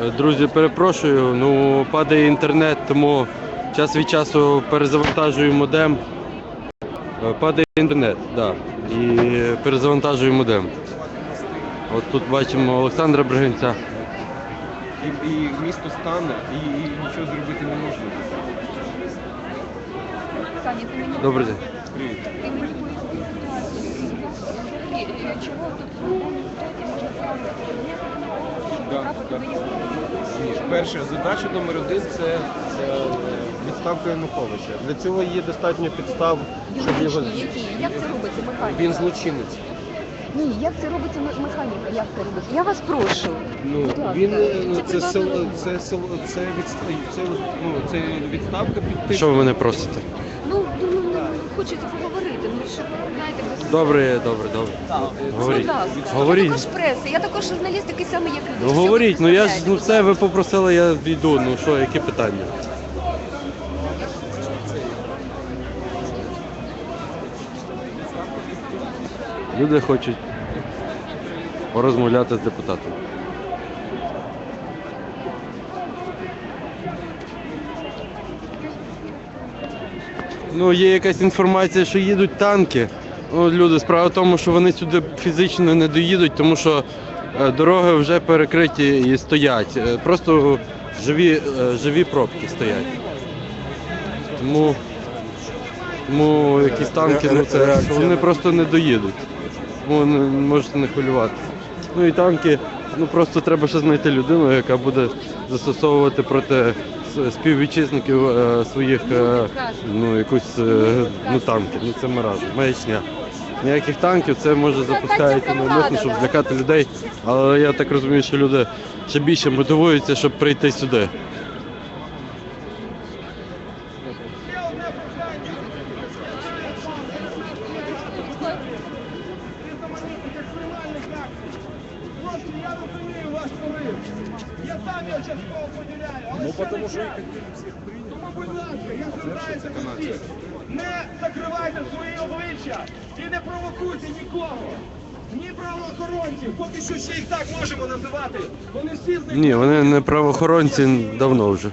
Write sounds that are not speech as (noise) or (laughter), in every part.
Е, Друзі, перепрошую, ну падає інтернет, тому час від часу перезавантажую модем. Е, Падає інтернет, так. Да. І перезавантажую модем. От тут бачимо Олександра Бригинця. І, і місто стане, і, і нічого зробити не можна. Добрий день. Привіт. ти е, Чого тут можна потрапити до Європи? Перша задача номер один це е, відставка Януковича. Для цього є достатньо підстав, щоб його Юридичні, які? Як це робиться механіка? він злочинець. Ні, як це робиться ме- механіка? Як це робиться? Я вас прошу. Ну Будь ласка. він е, ну, Це село, це село, це відстав, це ну це відставка під тиском. Що ви мене просите? Хочеться поговорити. Ну, що, знаєте. Добре, добре, добре. Говоріть. Будь ласка. Говоріть. Я також преса, я також журналіст, такий самий, як ви. Ну говоріть, ну я ж ну все, ви попросили, я війду. Ну що, які питання? Люди хочуть порозмовляти з депутатом. Ну, є якась інформація, що їдуть танки. Ну, люди, справа в тому, що вони сюди фізично не доїдуть, тому що е, дороги вже перекриті і стоять. Е, Просто живі, е, живі пробки стоять. Тому, тому якісь танки, ну це вони просто не доїдуть. Тому можете не хвилювати. Ну і танки, ну просто треба ще знайти людину, яка буде застосовувати проти співвітчизників е, своїх е, ну, якусь е, ну, танки. Ну це маразм, маячня. Ніяких танків, це може запускається навмисно, щоб злякати людей. Але я так розумію, що люди ще більше мотивуються, щоб прийти сюди. Хлопці, я розумію ваш порив. Я сам його частково поділяю. Але ну, тому що Тому, будь ласка, я звертаюся до всіх. Не закривайте свої обличчя і не провокуйте нікого. Ні правоохоронців, поки що ще їх так можемо називати. Вони всі з них Ні, вони не правоохоронці давно вже.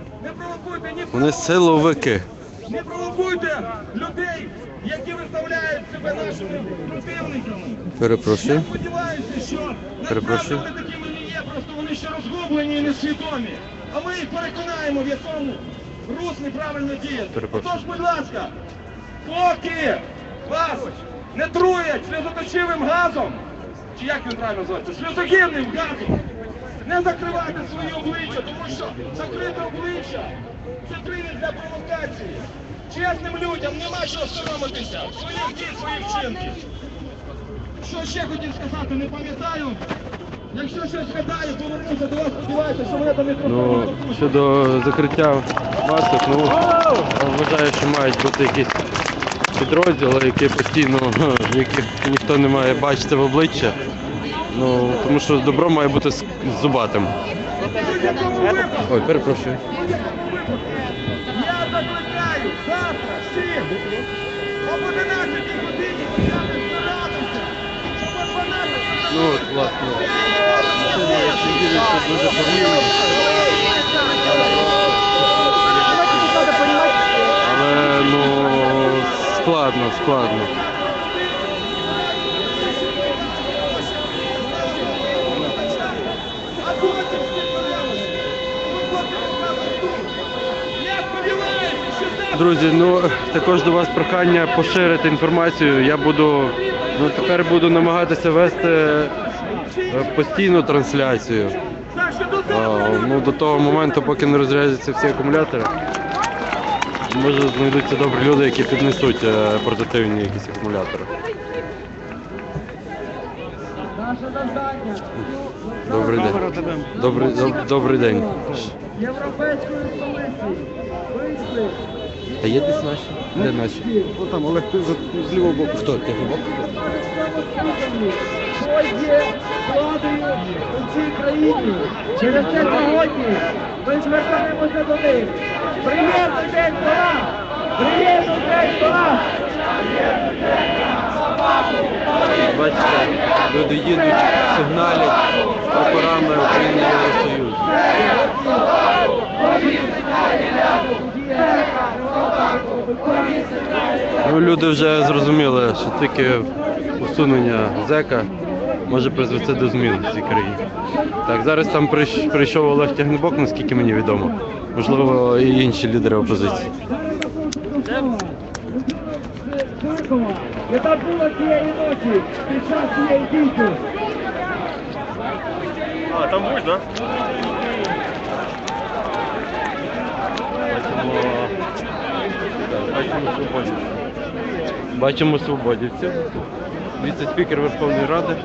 Вони силовики. не провокуйте людей, які виставляють себе нашими противниками. Перепрошую. Я сподіваюся, що насправді вони такими не є, просто вони ще розгублені і несвідомі. А ми їх переконаємо, в якому руслі правильно діяти. Перепрошую. Тож, будь ласка, поки вас не труять сльозоточивим газом, чи як він правильно називається, сльозогінним газом, не закривайте свої обличчя, тому що закрите обличчя це привід для провокації. Чесним людям нема чого соромитися. Своїх дій, своїх вчинків. Що ще хотів сказати, не пам'ятаю. Якщо щось згадаю, повернуся до вас, сподіваюся, що мене там мікрофон Ну, не пропустить. щодо закриття масок, ну вважаю, що мають бути якісь підрозділи, які постійно, (laughs) яких ніхто не має бачити в обличчя. Ну, тому що добро має бути з зубатим. Ой, перепрошую. Я закликаю завтра всіх об 11 годині почати збиратися, щоб о 12 Ну, от, власне, дуже повільно, але ну складно, складно. Друзі, ну також до вас прохання поширити інформацію. Я буду ну тепер буду намагатися вести е, постійну трансляцію. до А, ну до того моменту, поки не розрядяться всі акумулятори. Може знайдуться добрі люди, які піднесуть е, портативні якісь акумулятори. Добрий день. Добрий, доб- добрий день. Європейської столиці а є десь наші? Де наші? Ну там, Олег, ти з лівого боку. Хто? Ти бок? Що є владою у цій країні? Через це сьогодні ми звертаємося до них. Прем'єр людей до нас! Прем'єр людей до нас! Бачите, люди їдуть, сигналять прапорами України Євросоюзу. Ну, люди вже зрозуміли, що тільки усунення зека може призвести до змін в цій країні. Так, зараз там прийшов Олег Тягнебок, наскільки мені відомо. Можливо, і інші лідери опозиції. Яка була цієї ночі під час цієї бійки? А, там будь, так? Бачимо свободівців. Бачимо свободівців. Віце-спікер Верховної Ради.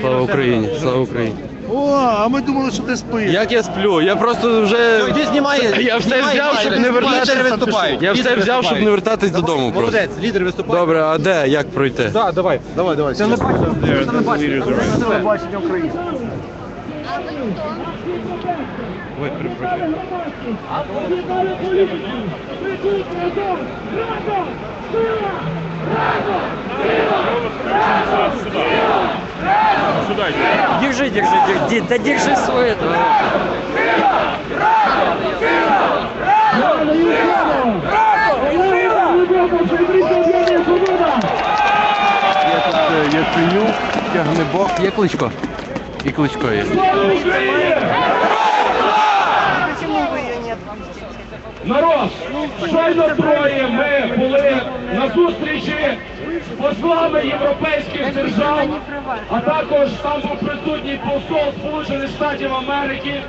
Слава Україні! Слава Україні! О, а ми думали, що ти спиш. Як я сплю? Я просто вже. Йди знімай. Я все знімай, взяв, щоб не вертатися. Лідери виступають. Я все взяв, щоб не вертатись додому. Просто. Молодець, лідер виступає. Добре, а де? Як пройти? Так, давай. Давай, давай. Це не бачить. Це не бачить. телебачення України. Ой, перепрошую. Об'єднали поліцію! Ведуть разом! Разом! Сила! Разом! Сила! Разом! Сила! Разом! Сюда иди. Держи, держи, держи. Да держи свой этого. Сила! Разом! Сила! Разом! Сила! Разом! Сила! Любимо, що прийде свобода! Я тут э, я ценю, тягне бок. Є кличко. І кличко є. Слава Україні! Народ, щойно троє ми були на зустрічі з послами європейських держав, а також там був присутній посол Сполучених Штатів Америки,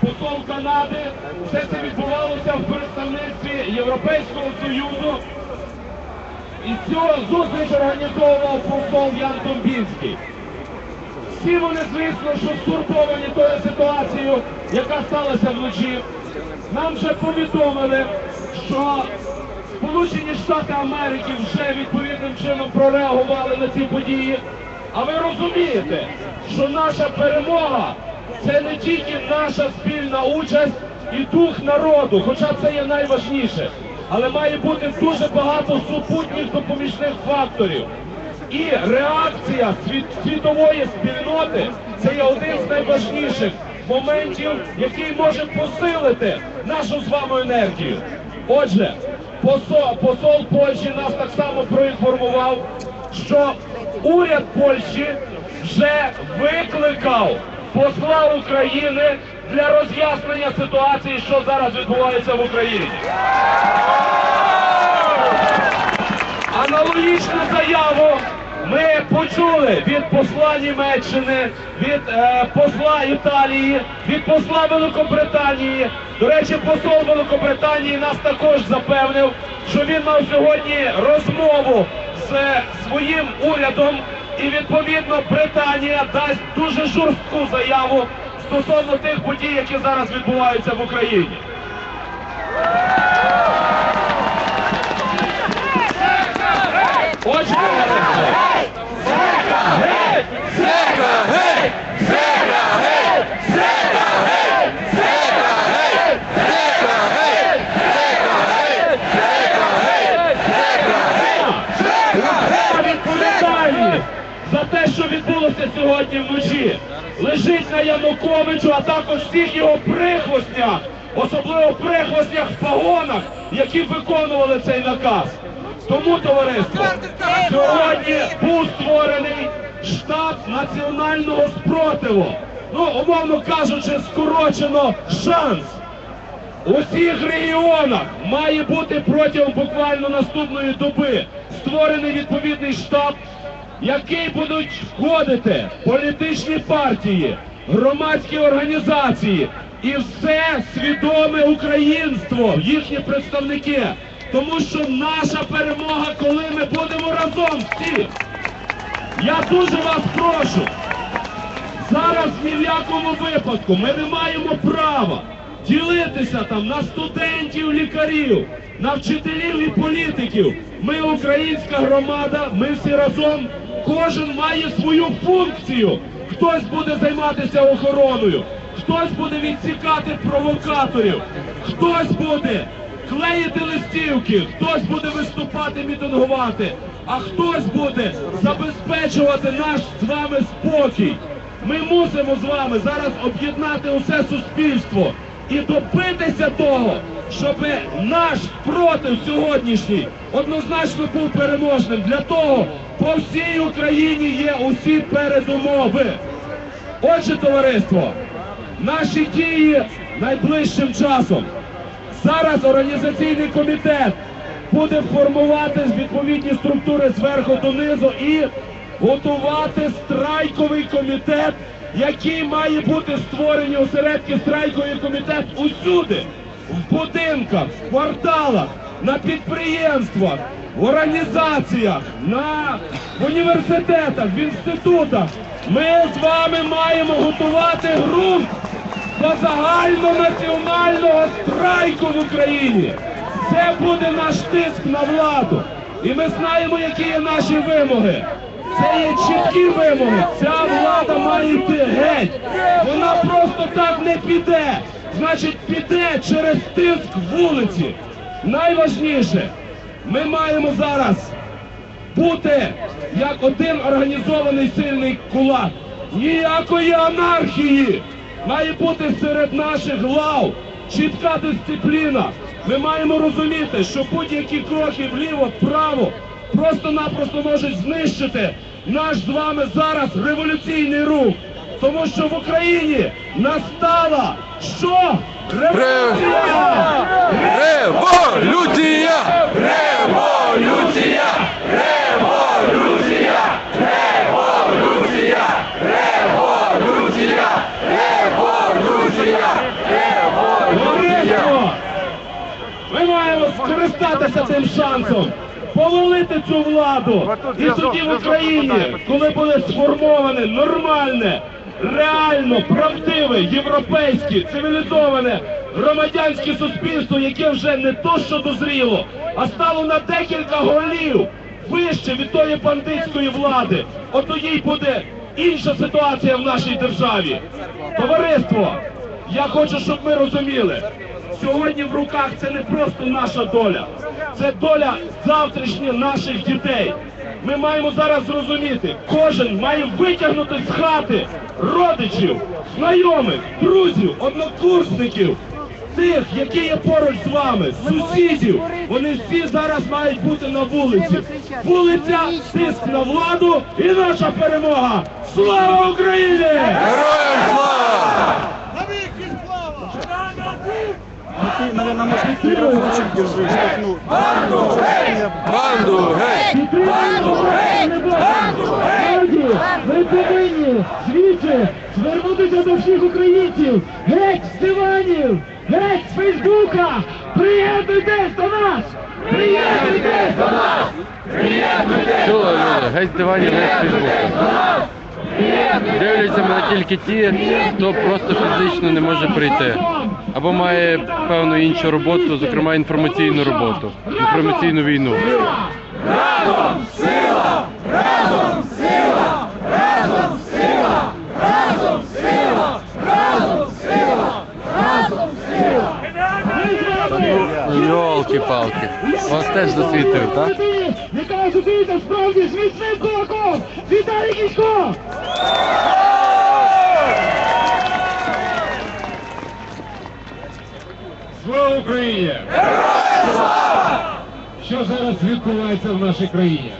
посол Канади. Все це відбувалося в представництві Європейського Союзу. І цю зустріч організовував посол Ян Домбінський. Всі вони, звісно, що стурбовані тою ситуацією, яка сталася вночі. Нам вже повідомили, що Сполучені Штати Америки вже відповідним чином прореагували на ці події. А ви розумієте, що наша перемога це не тільки наша спільна участь і дух народу, хоча це є найважніше, але має бути дуже багато супутніх допоміжних факторів. І реакція світ, світової спільноти це є один з найважніших моментів, який може посилити нашу з вами енергію. Отже, посол, посол Польщі нас так само проінформував, що уряд Польщі вже викликав посла України для роз'яснення ситуації, що зараз відбувається в Україні. Аналогічну заяву ми почули від посла Німеччини, від е, посла Італії, від посла Великобританії. До речі, посол Великобританії нас також запевнив, що він мав сьогодні розмову з своїм урядом, і відповідно Британія дасть дуже жорстку заяву стосовно тих подій, які зараз відбуваються в Україні. Отже, Януковичу, а також всіх його прихвостнях, особливо прихвостнях в погонах, які виконували цей наказ. Тому, товариство, сьогодні був створений штаб національного спротиву. Ну, умовно кажучи, скорочено шанс. У всіх регіонах має бути протягом буквально наступної доби створений відповідний штаб, який будуть входити політичні партії, громадські організації і все свідоме українство, їхні представники. Тому що наша перемога, коли ми будемо разом всі. Я дуже вас прошу. Зараз ні в якому випадку ми не маємо права ділитися там на студентів, лікарів, на вчителів і політиків. Ми українська громада, ми всі разом. Кожен має свою функцію. Хтось буде займатися охороною, хтось буде відсікати провокаторів, хтось буде клеїти листівки, хтось буде виступати, мітингувати, а хтось буде забезпечувати наш з вами спокій. Ми мусимо з вами зараз об'єднати усе суспільство і добитися того, щоб наш спротив сьогоднішній однозначно був переможним. Для того по всій Україні є усі передумови. Отже, товариство, наші дії найближчим часом. Зараз організаційний комітет буде формувати відповідні структури зверху донизу і готувати страйковий комітет, який має бути створені осередки страйковий комітет усюди, в будинках, в кварталах, на підприємствах, в організаціях, на в університетах, в інститутах. Ми з вами маємо готувати ґрунт до загальнонаціонального страйку в Україні. Це буде наш тиск на владу. І ми знаємо, які є наші вимоги. Це є чіткі вимоги. Ця влада має йти геть. Вона просто так не піде. Значить, піде через тиск вулиці. Найважніше, ми маємо зараз бути як один організований сильний кулак. Ніякої анархії має бути серед наших лав чітка дисципліна. Ми маємо розуміти, що будь-які кроки вліво, вправо просто-напросто можуть знищити наш з вами зараз революційний рух. Тому що в Україні настала що? Революція! Революція! Революція! Революція! Революція! Революція! Революція! Товариство, Ми маємо скористатися цим шансом, повалити цю владу. І тоді в Україні, коли буде сформоване нормальне, реально правдиве, європейське, цивілізоване громадянське суспільство, яке вже не то що дозріло, а стало на декілька голів вище від тої бандитської влади. От тоді буде інша ситуація в нашій державі. Товариство, я хочу, щоб ми розуміли, сьогодні в руках це не просто наша доля, це доля завтрашніх наших дітей. Ми маємо зараз зрозуміти, кожен має витягнути з хати родичів, знайомих, друзів, однокурсників, тих, які є поруч з вами, сусідів. Вони всі зараз мають бути на вулиці. Вулиця, тиск на владу і наша перемога. Слава Україні! Героям слава! Ты, наверное, может, не ручек держишь, так, ну. Банду геть! Справді, ви повинні звідси звернутися до всіх українців. Геть з диванів! Геть з Фейсбука! Приєднуйтесь до нас! Приєднуйтесь до нас! Чули люди, геть з диванів, геть з Фейсбука. Дивляться мене тільки ті, хто просто фізично не може прийти. Або має певну іншу роботу, зокрема інформаційну роботу, інформаційну війну. Йолки-палки. Вас теж засвітив, так? Яка зустріта справді з кулаком! Віталій Кічко! Слава Україні! Що відбувається в нашій країні?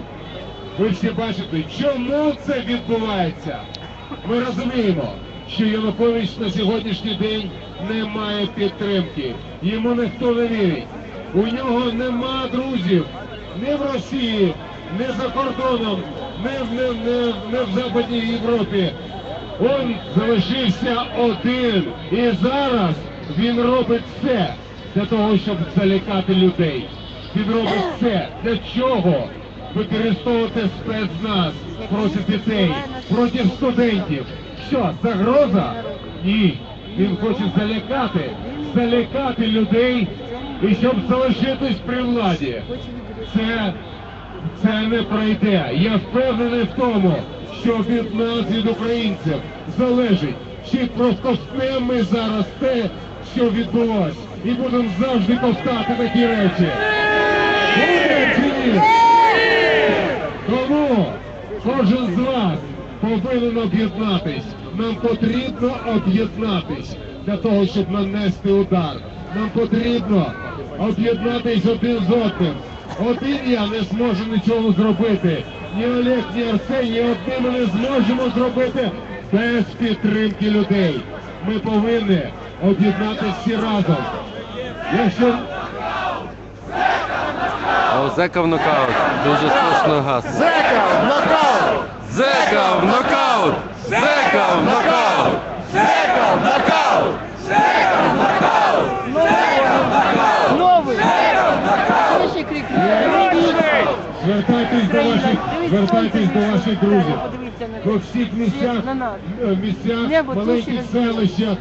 Ви всі бачите, чому це відбувається? Ми розуміємо, що Янукович на сьогоднішній день не має підтримки. Йому ніхто не вірить. У нього нема друзів ні в Росії, ні за кордоном, ні ні, ні, ні в Западній Європі. Он залишився один. І зараз він робить все для того, щоб залякати людей. Він робить все. Для чого? Використовувати спецназ проти дітей, проти студентів. Що, загроза? Ні. Він хоче залякати, залякати людей і щоб залишитись при владі. Це це не пройде. Я впевнений в тому, що від нас, від українців, залежить, чи проковтнемо ми зараз те, що відбулось, і будемо завжди ковтати такі речі. Тому кожен з вас повинен об'єднатись. Нам потрібно об'єднатись. для того, щоб нанести удар. Нам потрібно об'єднатись один з одним. Один я не зможу нічого зробити. Ні Олег, ні Арсеній, ні одним ми не зможемо зробити без підтримки людей. Ми повинні об'єднатися всі разом. Якщо А у Зека в нокаут. Дуже слушно газ. Зека в нокаут! Зека в нокаут! Зека в нокаут! Зека в нокаут! Новий! Слушай крик. Звертайтесь до ваших, звертайтесь до ваших друзів. Подивіться на По всіх місцях, на нас. е, місцях, маленьких селищах,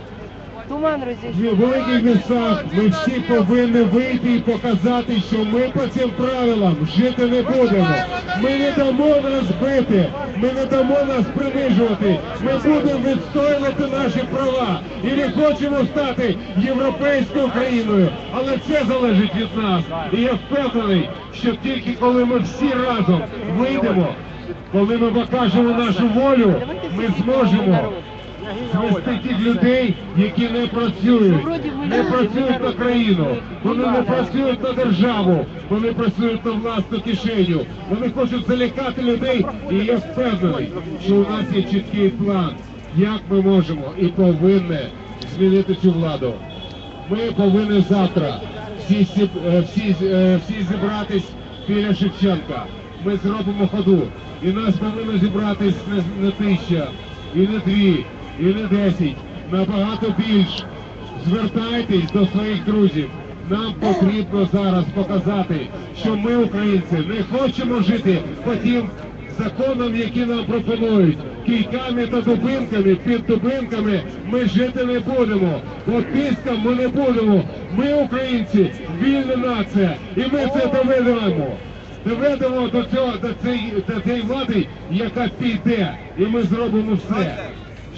Туман розійшов. великих містах ми всі повинні вийти і показати, що ми по цим правилам жити не будемо. Ми не дамо нас бити, ми не дамо нас принижувати. Ми будемо відстоювати наші права. І ми хочемо стати європейською країною. Але це залежить від нас. І я впевнений, що тільки коли ми всі разом вийдемо, коли ми покажемо нашу волю, ми зможемо звести тих людей, які не працюють, не працюють на країну, вони не працюють на державу, вони працюють на власну кишеню, вони хочуть залякати людей, і я впевнений, що у нас є чіткий план, як ми можемо і повинні змінити цю владу. Ми повинні завтра всі, е, всі, е, всі зібратись біля Шевченка. Ми зробимо ходу. І нас повинно зібратись не, не тисяча, і не дві, і не десять, набагато більш. Звертайтесь до своїх друзів. Нам потрібно зараз показати, що ми, українці, не хочемо жити по тим законам, які нам пропонують. Кійками та дубинками, під дубинками ми жити не будемо. По тискам ми не будемо. Ми, українці, вільна нація. І ми це доведемо. Доведемо до цього до цієї, до цієї влади, яка піде. І ми зробимо все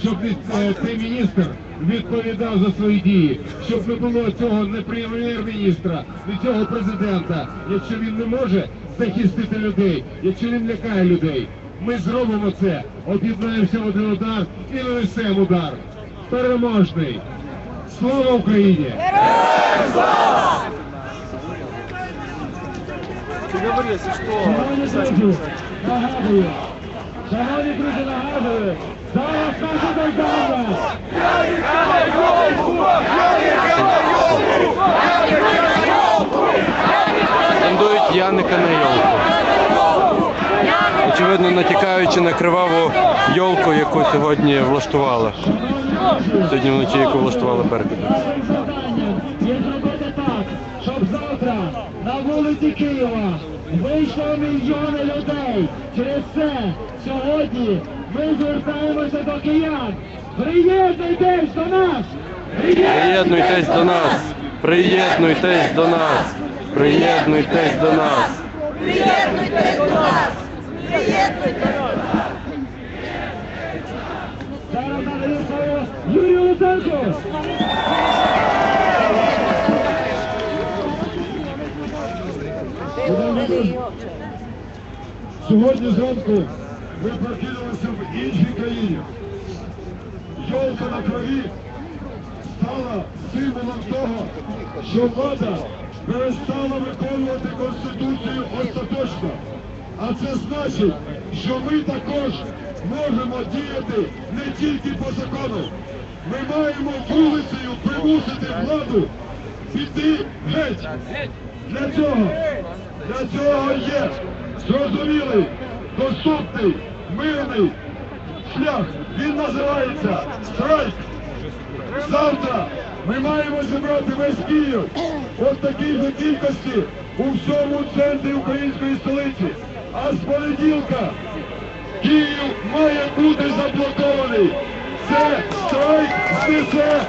щоб е, цей міністр відповідав за свої дії, щоб не було цього не прем'єр-міністра, не цього президента, якщо він не може захистити людей, якщо він лякає людей. Ми зробимо це, об'єднаємося в один удар і нанесемо удар. Переможний! Слава Україні! Говори. Шановні друзі, нагадую, шановні друзі, нагадую, зараз наша Майдана! Скандують Яника на йолку. Очевидно, натякаючи на криваву йолку, яку сьогодні влаштували. Сьогодні вночі, яку влаштували Беркут. Є зробити так, щоб завтра на вулиці Києва вийшло мільйони людей. Через це сьогодні ми звертаємося до киян. Приєднуйтесь до нас! Приєднуйтесь до нас! Приєднуйтесь до нас! Приєднуйтесь до нас! Приєднуйтесь до нас! Приєднуйтесь! Зараз надаю слово Юрію Луценку! Сьогодні зранку ми прокинулися в іншій країні. Йолка на крові стала символом того, що влада перестала виконувати Конституцію остаточно. А це значить, що ми також можемо діяти не тільки по закону. Ми маємо вулицею примусити владу піти геть. Для цього, для цього є зрозумілий, доступний, мирний шлях. Він називається страйк. Завтра ми маємо зібрати весь Київ от такій же кількості у всьому центрі української столиці. А з понеділка Київ має бути заблокований. Це страйк знесе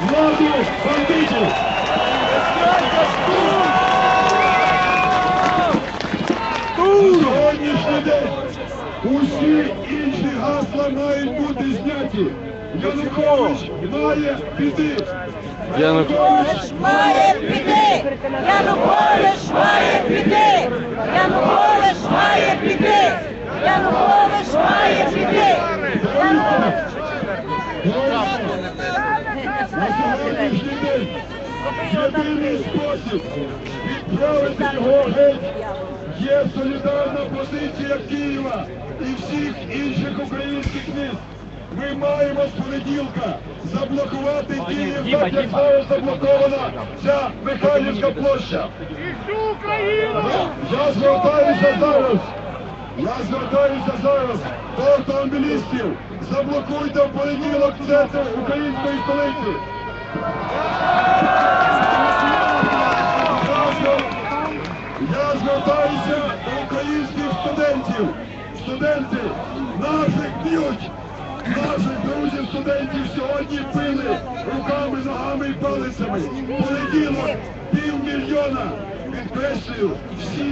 владу бандитів. Зняті. Янукович має піти. Янукович Має піти! Янукович має піти! Янукович має піти! Янукович має піти! Єдиний спосіб відправити його геть є солідарна позиція Києва і всіх інших українських міст. Ми маємо з понеділка заблокувати Київ, так як зараз заблокована ця Михайлівська площа. Я звертаюся зараз. Я звертаюся зараз до автомобілістів. Заблокуйте в понеділок центр української столиці. Я звертаюся до українських студентів. Студенти, наших б'ють, наших друзів студентів сьогодні били руками, ногами і палицями. Полетіло півмільйона. Підкреслюю, всі